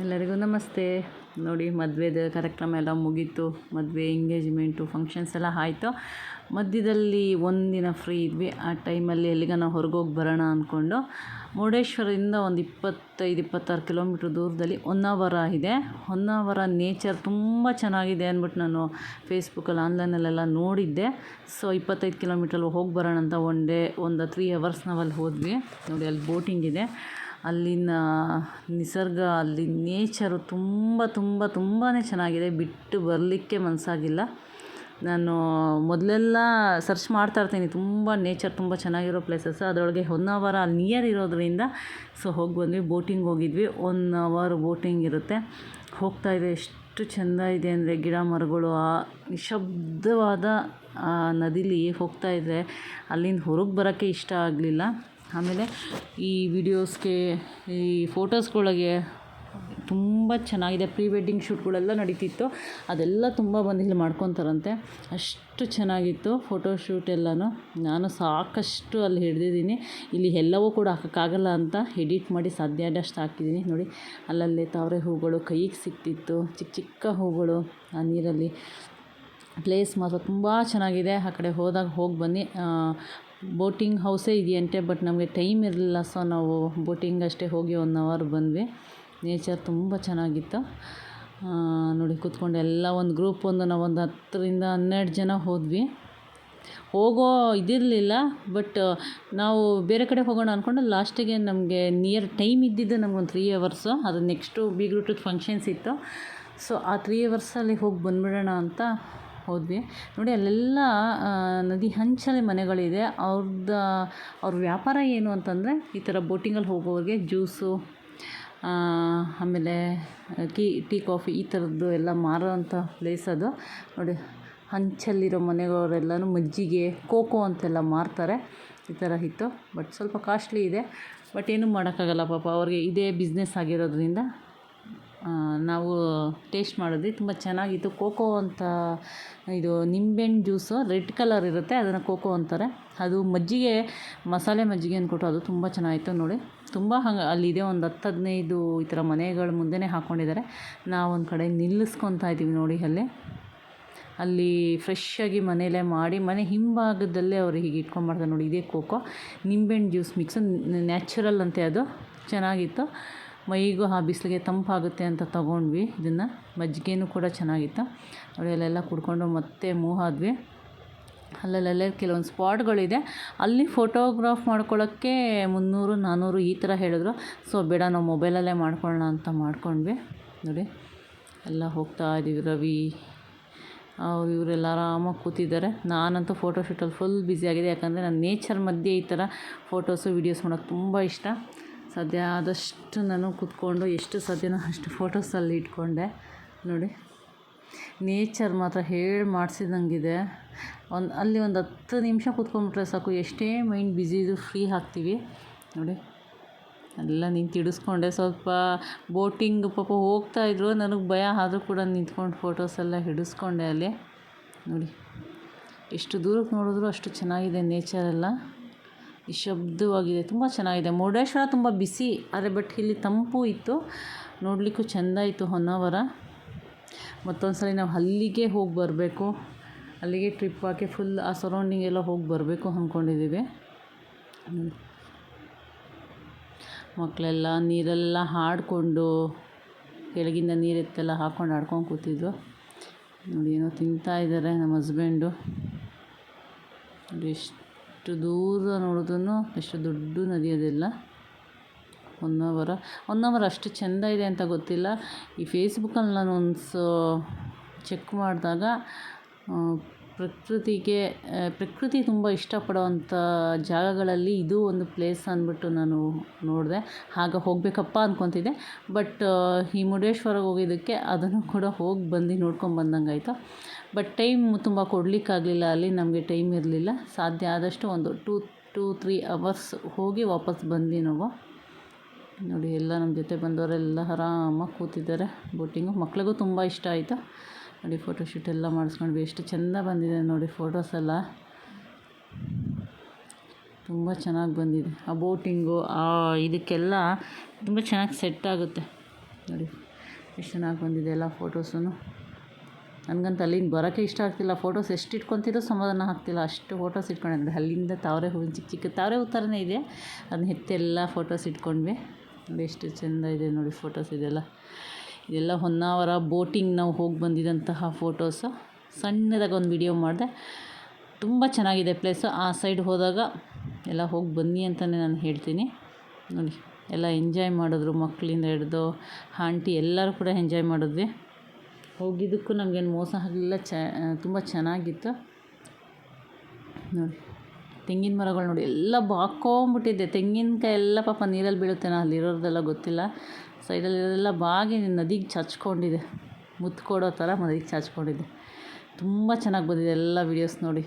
ಎಲ್ಲರಿಗೂ ನಮಸ್ತೆ. ನೋಡಿ, ಮದುವೆದು ಕಾರ್ಯಕ್ರಮ ಎಲ್ಲ ಮುಗೀತು. ಮದುವೆ ಎಂಗೇಜ್ಮೆಂಟು ಫಂಕ್ಷನ್ಸ್ ಎಲ್ಲ ಆಯಿತು. ಮಧ್ಯದಲ್ಲಿ ಒಂದಿನ ಫ್ರೀ ಇದ್ವಿ. ಆ ಟೈಮಲ್ಲಿ ಎಲ್ಲಿಗಾನ ಹೊರಗೋಗಿ ಬರೋಣ ಅಂದ್ಕೊಂಡು ಮುರುಡೇಶ್ವರದಿಂದ ಒಂದು ಇಪ್ಪತ್ತೈದು, ಇಪ್ಪತ್ತಾರು ಕಿಲೋಮೀಟ್ರ್ ದೂರದಲ್ಲಿ ಹೊನ್ನಾವರ ಇದೆ. ಹೊನ್ನಾವರ ನೇಚರ್ ತುಂಬ ಚೆನ್ನಾಗಿದೆ ಅಂದ್ಬಿಟ್ಟು ನಾನು ಫೇಸ್ಬುಕ್ಕಲ್ಲಿ ಆನ್ಲೈನಲ್ಲೆಲ್ಲ ನೋಡಿದ್ದೆ. ಸೊ ಇಪ್ಪತ್ತೈದು ಕಿಲೋಮೀಟ್ರಲ್ಲಿ ಹೋಗಿ ಬರೋಣ ಅಂತ ಒನ್ ಡೇ ಒಂದು ತ್ರೀ ಅವರ್ಸ್ ನಾವಲ್ಲಿ ಹೋದ್ವಿ. ನೋಡಿ, ಅಲ್ಲಿ ಬೋಟಿಂಗ್ ಇದೆ. ಅಲ್ಲಿನ ನಿಸರ್ಗ, ಅಲ್ಲಿ ನೇಚರು ತುಂಬ ತುಂಬ ತುಂಬಾ ಚೆನ್ನಾಗಿದೆ. ಬಿಟ್ಟು ಬರಲಿಕ್ಕೆ ಮನಸ್ಸಾಗಿಲ್ಲ. ನಾನು ಮೊದಲೆಲ್ಲ ಸರ್ಚ್ ಮಾಡ್ತಾ ಇರ್ತೀನಿ. ತುಂಬ ನೇಚರ್ ತುಂಬ ಚೆನ್ನಾಗಿರೋ ಪ್ಲೇಸಸ್ ಅದರೊಳಗೆ ಹೊನ್ನಾವರ ಅಲ್ಲಿ ನಿಯರ್ ಇರೋದರಿಂದ ಸೊ ಹೋಗಿ ಬಂದ್ವಿ. ಬೋಟಿಂಗ್ ಹೋಗಿದ್ವಿ. ಒನ್ ಅವರ್ ಬೋಟಿಂಗ್ ಇರುತ್ತೆ. ಹೋಗ್ತಾ ಇದೆ ಎಷ್ಟು ಚೆಂದ ಇದೆ ಅಂದರೆ ಗಿಡ ಮರಗಳು, ಆ ನಿಶಬ್ದವಾದ ನದಿಲಿ ಹೋಗ್ತಾ ಇದ್ದರೆ ಅಲ್ಲಿಂದ ಹೊರಗೆ ಬರೋಕ್ಕೆ ಇಷ್ಟ ಆಗಲಿಲ್ಲ. ಆಮೇಲೆ ಈ ವಿಡಿಯೋಸ್ಗೆ, ಈ ಫೋಟೋಸ್ಗಳಿಗೆ ತುಂಬ ಚೆನ್ನಾಗಿದೆ. ಪ್ರೀ ವೆಡ್ಡಿಂಗ್ ಶೂಟ್ಗಳೆಲ್ಲ ನಡೀತಿತ್ತು. ಅದೆಲ್ಲ ತುಂಬ ಬಂದು ಇಲ್ಲಿ ಮಾಡ್ಕೊತಾರಂತೆ. ಅಷ್ಟು ಚೆನ್ನಾಗಿತ್ತು ಫೋಟೋ ಶೂಟ್ ಎಲ್ಲನೂ. ನಾನು ಸಾಕಷ್ಟು ಅಲ್ಲಿ ಹಿಡ್ದಿದ್ದೀನಿ. ಇಲ್ಲಿ ಎಲ್ಲವೂ ಕೂಡ ಹಾಕೋಕ್ಕಾಗಲ್ಲ ಅಂತ ಎಡಿಟ್ ಮಾಡಿ ಸಾಧ್ಯ ಆದಷ್ಟು ಹಾಕಿದ್ದೀನಿ. ನೋಡಿ, ಅಲ್ಲಲ್ಲಿ ತಾವರೆ ಹೂಗಳು, ಕೈಗೆ ಸಿಕ್ತಿತ್ತು. ಚಿಕ್ಕ ಚಿಕ್ಕ ಹೂಗಳು ಆ ನೀರಲ್ಲಿ. ಪ್ಲೇಸ್ ಮಾತ್ರ ತುಂಬ ಚೆನ್ನಾಗಿದೆ. ಆ ಕಡೆ ಹೋದಾಗ ಹೋಗಿ ಬನ್ನಿ. ಬೋಟಿಂಗ್ ಹೌಸೇ ಇದೆಯಂತೆ, ಬಟ್ ನಮಗೆ ಟೈಮ್ ಇರಲಿಲ್ಲ. ಸೊ ನಾವು ಬೋಟಿಂಗ್ ಅಷ್ಟೇ ಹೋಗಿ ಒನ್ ಅವರ್ ಬಂದ್ವಿ. ನೇಚರ್ ತುಂಬ ಚೆನ್ನಾಗಿತ್ತು. ನೋಡಿ, ಕೂತ್ಕೊಂಡು ಎಲ್ಲ ಒಂದು ಗ್ರೂಪ್ ಒಂದು, ನಾವು ಒಂದು ಹತ್ತರಿಂದ ಹನ್ನೆರಡು ಜನ ಹೋದ್ವಿ. ಹೋಗೋ ಇದಿರಲಿಲ್ಲ, ಬಟ್ ನಾವು ಬೇರೆ ಕಡೆ ಹೋಗೋಣ ಅಂದ್ಕೊಂಡು ಲಾಸ್ಟಿಗೆ ನಮಗೆ ನಿಯರ್ ಟೈಮ್ ಇದ್ದಿದ್ದು ನಮ್ಗೊಂದು ತ್ರೀ ಅವರ್ಸು ಅದು ನೆಕ್ಸ್ಟು ಬೀಗ್ರೂಟದ ಫಂಕ್ಷನ್ಸ್ ಇತ್ತು. ಸೊ ಆ ತ್ರೀ ಅವರ್ಸಲ್ಲಿ ಹೋಗಿ ಬಂದ್ಬಿಡೋಣ ಅಂತ ಹೋದ್ವಿ. ನೋಡಿ, ಅಲ್ಲೆಲ್ಲ ನದಿ ಹಂಚಲ್ಲಿ ಮನೆಗಳಿದೆ. ಅವ್ರದ್ದು ಅವ್ರ ವ್ಯಾಪಾರ ಏನು ಅಂತಂದರೆ, ಈ ಥರ ಬೋಟಿಂಗಲ್ಲಿ ಹೋಗೋರಿಗೆ ಜ್ಯೂಸು ಆಮೇಲೆ ಕೀ, ಟೀ, ಕಾಫಿ ಈ ಥರದ್ದು ಎಲ್ಲ ಮಾರೋವಂಥ ಪ್ಲೇಸ್ ಅದು. ನೋಡಿ ಹಂಚಲ್ಲಿರೋ ಮನೆಯವರೆಲ್ಲನೂ ಮಜ್ಜಿಗೆ, ಕೋಕೋ ಅಂತೆಲ್ಲ ಮಾರ್ತಾರೆ. ಈ ಥರ ಇತ್ತು. ಬಟ್ ಸ್ವಲ್ಪ ಕಾಸ್ಟ್ಲಿ ಇದೆ. ಬಟ್ ಏನೂ ಮಾಡೋಕ್ಕಾಗಲ್ಲ ಪಾಪ. ಅವ್ರಿಗೆ ಇದೇ ಬಿಸ್ನೆಸ್ ಆಗಿರೋದ್ರಿಂದ ನಾವು ಟೇಸ್ಟ್ ಮಾಡಿದ್ವಿ ತುಂಬ ಚೆನ್ನಾಗಿತ್ತು ಕೋಕೋ ಅಂತ, ಇದು ನಿಂಬೆಹಣ್ಣು ಜ್ಯೂಸು ರೆಡ್ ಕಲರ್ ಇರುತ್ತೆ, ಅದನ್ನು ಕೋಕೋ ಅಂತಾರೆ. ಅದು ಮಜ್ಜಿಗೆ, ಮಸಾಲೆ ಮಜ್ಜಿಗೆ ಅಂದ್ಕೊಟ್ಟು ಅದು ತುಂಬ ಚೆನ್ನಾಗಿತ್ತು ನೋಡಿ. ತುಂಬ ಹಂಗೆ ಅಲ್ಲಿದೆ ಒಂದು ಹತ್ತು ಹದಿನೈದು ಈ ಥರ ಮನೆಗಳ ಮುಂದೆನೇ ಹಾಕ್ಕೊಂಡಿದ್ದಾರೆ ನಾವು ಒಂದು ಕಡೆ ನಿಲ್ಲಿಸ್ಕೊತಾ ಇದ್ದೀವಿ ನೋಡಿ ಅಲ್ಲಿ. ಅಲ್ಲಿ ಫ್ರೆಶ್ಶಾಗಿ ಮನೆಯಲ್ಲೇ ಮಾಡಿ, ಮನೆ ಹಿಂಭಾಗದಲ್ಲೇ ಅವರು ಹೀಗೆ ಇಟ್ಕೊಂಡ್ಬರ್ತಾರೆ ನೋಡಿ, ಇದೇ ಕೋಕೋ ನಿಂಬೆಹಣ್ಣು ಜ್ಯೂಸ್ ಮಿಕ್ಸ್ ನ್ಯಾಚುರಲ್ ಅಂತೆ ಅದು. ಚೆನ್ನಾಗಿತ್ತು. ಮೈಗೂ ಆ ಬಿಸಿಲಿಗೆ ತಂಪಾಗುತ್ತೆ ಅಂತ ತಗೊಂಡ್ವಿ. ಇದನ್ನು ಮಜ್ಜಿಗೆನೂ ಕೂಡ ಚೆನ್ನಾಗಿತ್ತು. ನೋಡಿ ಅಲ್ಲೆಲ್ಲ ಕುಡ್ಕೊಂಡು ಮತ್ತೆ ಮೂವ್ ಆದ್ವಿ. ಅಲ್ಲಲ್ಲೇ ಕೆಲವೊಂದು ಸ್ಪಾಟ್ಗಳಿದೆ. ಅಲ್ಲಿ ಫೋಟೋಗ್ರಾಫ್ ಮಾಡ್ಕೊಳ್ಳೋಕ್ಕೆ ಮುನ್ನೂರು ನಾನ್ನೂರು ಈ ಥರ ಹೇಳಿದ್ರು. ಸೊ, ಬೇಡ, ನಾವು ಮೊಬೈಲಲ್ಲೇ ಮಾಡ್ಕೊಳ್ಳೋಣ ಅಂತ ಮಾಡ್ಕೊಂಡ್ವಿ. ನೋಡಿ, ಎಲ್ಲ ಹೋಗ್ತಾ ಇದ್ದೀವಿ ರವಿ. ಅವ್ರು ಇವರೆಲ್ಲ ಆರಾಮಾಗಿ ಕೂತಿದ್ದಾರೆ. ನಾನಂತೂ ಫೋಟೋಶೂಟಲ್ಲಿ ಫುಲ್ ಬ್ಯುಸಿಯಾಗಿದೆ ಯಾಕಂದರೆ, ನಾನು ನೇಚರ್ ಮಧ್ಯೆ ಈ ಥರ ಫೋಟೋಸು ವೀಡಿಯೋಸ್ ಮಾಡೋಕ್ಕೆ ತುಂಬ ಇಷ್ಟ. ಸಾಧ್ಯ ಆದಷ್ಟು ನಾನು ಕೂತ್ಕೊಂಡು ಎಷ್ಟು ಸಾಧ್ಯನೋ ಅಷ್ಟು ಫೋಟೋಸಲ್ಲಿ ಇಟ್ಕೊಂಡೆ. ನೋಡಿ, ನೇಚರ್ ಮಾತ್ರ ಹೇಳಿ ಮಾಡಿಸಿದಂಗಿದೆ. ಒಂದು, ಅಲ್ಲಿ ಒಂದು ಹತ್ತು ನಿಮಿಷ ಕುತ್ಕೊಂಡ್ಬಿಟ್ರೆ ಸಾಕು. ಎಷ್ಟೇ ಮೈಂಡ್ ಬ್ಯುಸಿ ಇದು ಫ್ರೀ ಆಗ್ತೀವಿ. ನೋಡಿ, ಎಲ್ಲ ನಿಂತು ಇಡಿಸ್ಕೊಂಡೆ ಸ್ವಲ್ಪ ಬೋಟಿಂಗ್ ಪಾಪ ಹೋಗ್ತಾಯಿದ್ರು ನನಗೆ ಭಯ, ಆದರೂ ಕೂಡ ನಿಂತ್ಕೊಂಡು ಫೋಟೋಸ್ ಎಲ್ಲ ಹಿಡಿಸ್ಕೊಂಡೆ ಅಲ್ಲಿ. ನೋಡಿ, ಎಷ್ಟು ದೂರಕ್ಕೆ ನೋಡಿದ್ರು ಅಷ್ಟು ಚೆನ್ನಾಗಿದೆ ನೇಚರೆಲ್ಲ. ನಿಶಬ್ದವಾಗಿದೆ ತುಂಬ ಚೆನ್ನಾಗಿದೆ. ಮುರುಡೇಶ್ವರ ತುಂಬ ಬಿಸಿ ಆದರೆ ಬಟ್ ಇಲ್ಲಿ ತಂಪು ಇತ್ತು. ನೋಡಲಿಕ್ಕೂ ಚೆಂದ ಇತ್ತು ಹೊನ್ನಾವರ. ಮತ್ತೊಂದು ಸಲ ನಾವು ಅಲ್ಲಿಗೆ ಹೋಗಿ ಬರಬೇಕು. ಅಲ್ಲಿಗೆ ಟ್ರಿಪ್ ಹಾಕಿ ಫುಲ್ ಆ ಸರೌಂಡಿಂಗ್ ಎಲ್ಲ ಹೋಗಿ ಬರಬೇಕು ಅಂದ್ಕೊಂಡಿದ್ದೀವಿ ಮಕ್ಕಳೆಲ್ಲ ನೀರೆಲ್ಲ ಹಾಡಿಕೊಂಡು, ಕೆಳಗಿಂದ ನೀರೆತ್ತೆಲ್ಲ ಹಾಕ್ಕೊಂಡು ಆಡ್ಕೊಂಡು ಕೂತಿದ್ರು. ನೋಡಿ ಏನೋ ತಿಂತಾ ಇದ್ದಾರೆ ನಮ್ಮ ಹಸ್ಬೆಂಡು ನೋಡಿ ಎಷ್ಟು ದೂರ ನೋಡಿದ್ರೂ ಎಷ್ಟು ದೊಡ್ಡ ನದಿ ಅದೆಲ್ಲ. ಹೊನ್ನಾವರ ಹೊನ್ನಾವರ ಅಷ್ಟು ಚೆಂದ ಇದೆ ಅಂತ ಗೊತ್ತಿಲ್ಲ. ಈ ಫೇಸ್ಬುಕ್ಕಲ್ಲಿ ನಾನು ಒಂದು ಚೆಕ್ ಮಾಡಿದಾಗ ಪ್ರಕೃತಿಗೆ ಪ್ರಕೃತಿ ತುಂಬ ಇಷ್ಟಪಡುವಂಥ ಜಾಗಗಳಲ್ಲಿ ಇದು ಒಂದು ಪ್ಲೇಸ್ ಅಂದ್ಬಿಟ್ಟು ನಾನು ನೋಡಿದೆ. ಆಗ ಹೋಗಬೇಕಪ್ಪ ಅಂದ್ಕೊತಿದ್ದೆ ಬಟ್ ಈ ಹೋಗಿದ್ದಕ್ಕೆ ಅದನ್ನು ಕೂಡ ಹೋಗಿ ಬಂದು ನೋಡ್ಕೊಂಡು ಬಂದಂಗೆ ಆಯಿತು ಬಟ್ ಟೈಮ್ ತುಂಬ ಕೊಡಲಿಕ್ಕಾಗಲಿಲ್ಲ, ಅಲ್ಲಿ ನಮಗೆ ಟೈಮ್ ಇರಲಿಲ್ಲ. ಸಾಧ್ಯ ಆದಷ್ಟು ಒಂದು ಟೂ ಟೂ, ತ್ರೀ ಅವರ್ಸ್ ಹೋಗಿ ವಾಪಸ್ ಬಂದು ನಾವು. ನೋಡಿ, ಎಲ್ಲ ನಮ್ಮ ಜೊತೆ ಬಂದವರೆಲ್ಲ ಆರಾಮಾಗಿ ಕೂತಿದ್ದಾರೆ. ಬೋಟಿಂಗು ಮಕ್ಳಿಗೂ ತುಂಬ ಇಷ್ಟ ಆಯಿತು. ನೋಡಿ ಫೋಟೋಶೂಟ್ ಎಲ್ಲ ಮಾಡಿಸ್ಕೊಂಡ್ವಿ ಎಷ್ಟು ಚೆಂದ ಬಂದಿದೆ ನೋಡಿ ಫೋಟೋಸ್ ಎಲ್ಲ. ತುಂಬ ಚೆನ್ನಾಗಿ ಬಂದಿದೆ. ಆ ಬೋಟಿಂಗು ಆ ಇದಕ್ಕೆಲ್ಲ ತುಂಬ ಚೆನ್ನಾಗಿ ಸೆಟ್ ಆಗುತ್ತೆ. ನೋಡಿ ಎಷ್ಟು ಚೆನ್ನಾಗಿ ಬಂದಿದೆ ಎಲ್ಲ ಫೋಟೋಸೂ ನನಗಂತೂ ಅಲ್ಲಿಂದ ಬರೋಕ್ಕೆ ಇಷ್ಟ ಆಗ್ತಿಲ್ಲ. ಫೋಟೋಸ್ ಎಷ್ಟು ಇಟ್ಕೊತಿರೋ ಸಮಾಧಾನ ಆಗ್ತಿಲ್ಲ. ಅಷ್ಟು ಫೋಟೋಸ್ ಇಟ್ಕೊಂಡಿದ್ದೆ ಅಲ್ಲಿಂದ ತಾವರೆ ಹೂವಿನ ಚಿಕ್ಕ ಚಿಕ್ಕ ತಾವರೆ ಹೂ ಇದೆ. ಅದನ್ನ ಹೆತ್ತೆಲ್ಲ ಫೋಟೋಸ್ ಇಟ್ಕೊಂಡ್ವಿ. ನೋಡಿ ಎಷ್ಟು ಚೆಂದ ಇದೆ ನೋಡಿ ಫೋಟೋಸ್ ಇದೆಲ್ಲ. ಇದೆಲ್ಲ ಹೊನ್ನಾವರ ಬೋಟಿಂಗ್ ನಾವು ಹೋಗಿ ಬಂದಿದ್ದಂತಹ ಫೋಟೋಸು. ಸಣ್ಣದಾಗಿ ಒಂದು ವಿಡಿಯೋ ಮಾಡಿದೆ. ತುಂಬ ಚೆನ್ನಾಗಿದೆ ಪ್ಲೇಸು ಆ ಸೈಡ್ ಹೋದಾಗ ಎಲ್ಲ ಹೋಗಿ ಬನ್ನಿ ಅಂತಲೇ ನಾನು ಹೇಳ್ತೀನಿ. ನೋಡಿ, ಎಲ್ಲ ಎಂಜಾಯ್ ಮಾಡಿದ್ರು ಮಕ್ಕಳಿಂದ ಹಿಡ್ದು, ಆಂಟಿ ಎಲ್ಲರೂ ಕೂಡ ಎಂಜಾಯ್ ಮಾಡಿದ್ವಿ. ಹೋಗಿದ್ದಕ್ಕೂ ನಮಗೇನು ಮೋಸ ಆಗಲಿಲ್ಲ. ಚ, ತುಂಬ ಚೆನ್ನಾಗಿತ್ತು. ನೋಡಿ. ತೆಂಗಿನ ಮರಗಳು ನೋಡಿ ಎಲ್ಲ ಬಾಕ್ಕೊಂಬಿಟ್ಟಿದೆ ತೆಂಗಿನಕಾಯಿ ಎಲ್ಲ ಪಾಪ ನೀರಲ್ಲಿ ಬೀಳುತ್ತೇನೋ ಅಲ್ಲಿರೋದೆಲ್ಲ ಗೊತ್ತಿಲ್ಲ. ಸೈಡಲ್ಲಿರೋದೆಲ್ಲ ಬಾಗಿ ನದಿಗೆ ಚಚ್ಕೊಂಡಿದೆ. ಮುತ್ತು ಕೊಡೋ ಥರ ನದಿಗೆ ಚಾಚ್ಕೊಂಡಿದೆ. ತುಂಬ ಚೆನ್ನಾಗಿ ಬಂದಿದೆ ಎಲ್ಲ ವೀಡಿಯೋಸ್ ನೋಡಿ.